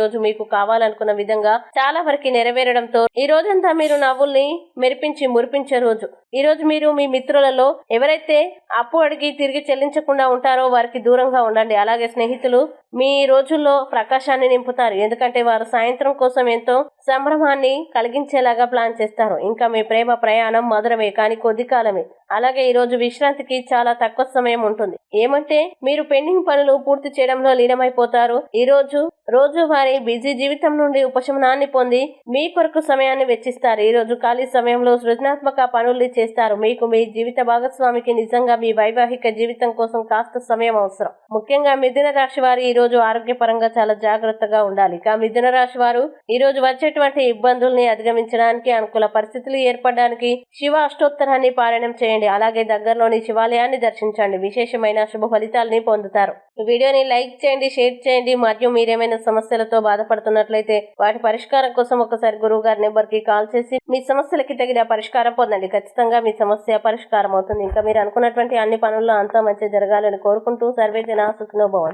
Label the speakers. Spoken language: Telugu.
Speaker 1: రోజు మీకు కావాలనుకున్న విధంగా చాలా వరకు నెరవేరడంతో ఈ రోజంతా మీరు నవ్వుల్ని మెరిపించి మురిపించే రోజు. ఈ రోజు మీరు మీ మిత్రులలో ఎవరైతే అప్పు అడిగి తిరిగి చెల్లించకుండా ఉంటారో వారికి దూరంగా ఉండండి. అలాగే స్నేహితులు మీ రోజుల్లో ప్రకాశాన్ని నింపుతారు. ఎందుకంటే వారు సాయంత్రం కోసం ఎంతో సంభ్రమాన్ని కలిగించేలాగా ప్లాన్ చేస్తారు. ఇంకా మీ ప్రేమ ప్రయాణం మధురమే కానీ కొద్ది కాలమే. అలాగే ఈ రోజు విశ్రాంతికి చాలా తక్కువ సమయం ఉంటుంది. ఏమంటే మీరు పెండింగ్ పనులు పూర్తి చేయడంలో లీనమైపోతారు. ఈ రోజు రోజు వారి బిజీ జీవితం నుండి ఉపశమనాన్ని పొంది మీ కొరకు సమయాన్ని వెచ్చిస్తారు. ఈ రోజు ఖాళీ సమయంలో సృజనాత్మక పనుల్ని చేస్తారు. మీకు మీ జీవిత భాగస్వామికి నిజంగా మీ వైవాహిక జీవితం కోసం కాస్త సమయం అవసరం. ముఖ్యంగా మిథున రాశి వారి ఈ రోజు ఆరోగ్యపరంగా చాలా జాగ్రత్తగా ఉండాలి. ఇక మిథున రాశి వారు ఈరోజు వచ్చేటువంటి ఇబ్బందుల్ని అధిగమించడానికి అనుకూల పరిస్థితులు ఏర్పడడానికి శివ అష్టోత్తరాన్ని పారాయణం చేయండి. అలాగే దగ్గరలోని శివాలయాన్ని దర్శించండి. విశేషమైన శుభ ఫలితాలని పొందుతారు. ఈ వీడియోని లైక్ చేయండి షేర్ చేయండి. మరియు మీరేమైనా సమస్యలతో బాధపడుతున్నట్లయితే వాటి పరిష్కారం కోసం ఒకసారి గురువు గారి నెంబర్కి కాల్ చేసి మీ సమస్యలకి తగిన పరిష్కారం పొందండి. ఖచ్చితంగా మీ సమస్య పరిష్కారం అవుతుంది. ఇంకా మీరు అనుకున్నటువంటి అన్ని పనుల్లో అంతా మంచి జరగాలని కోరుకుంటూ సర్వే జన సుఖినోభవం